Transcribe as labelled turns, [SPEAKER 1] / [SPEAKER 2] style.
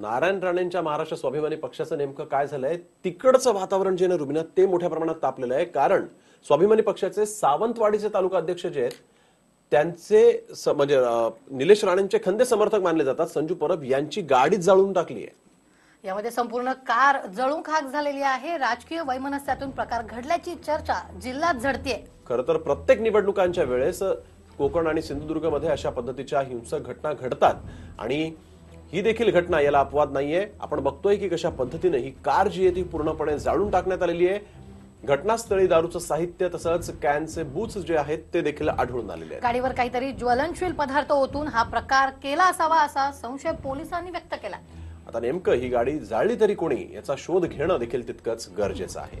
[SPEAKER 1] नारायण राणेंच्या महाराष्ट्र स्वाभिमानी पक्षाचं नेमकं काय झालंय? तिकडचं वातावरण जे ना रुबिना ते मोठ्या प्रमाणात तापलेलं आहे. कारण स्वाभिमानी पक्षाचे सावंतवाडीचे तालुका अध्यक्ष जे आहेत त्यांचे म्हणजे निलेश राणेंचे खंदे समर्थक मानले जातात. संजू परब यांची गाडीच जाळून टाकली आहे.
[SPEAKER 2] यामध्ये संपूर्ण कार जळून खाक झालेली आहे. राजकीय वैमनस्यातून प्रकार घडल्याची चर्चा जिल्ह्यात झडतीये.
[SPEAKER 1] खरं तर प्रत्येक निवडणुकांच्या वेळेस कोकण आणि सिंधुदुर्गमध्ये अशा पद्धतीच्या हिंसक घटना घडतात. आणि ही देखील घटना याला अपवाद नाहीये. आपण बघतोय की कशा पद्धतीने ही कार जी आहे ती पूर्णपणे जाळून टाकण्यात आलेली आहे. घटनास्थळी दारूचं साहित्य तसंच कॅनचे बूथ्स जे आहेत ते देखील आढळून आलेले आहेत.
[SPEAKER 2] गाडीवर काहीतरी ज्वलनशील पदार्थ ओतून हा प्रकार केला असावा असा संशय पोलिसांनी व्यक्त केला
[SPEAKER 1] आता नेमकं ही गाडी जाळली तरी कोणी याचा शोध घेणं देखील तितकंच गरजेचं आहे.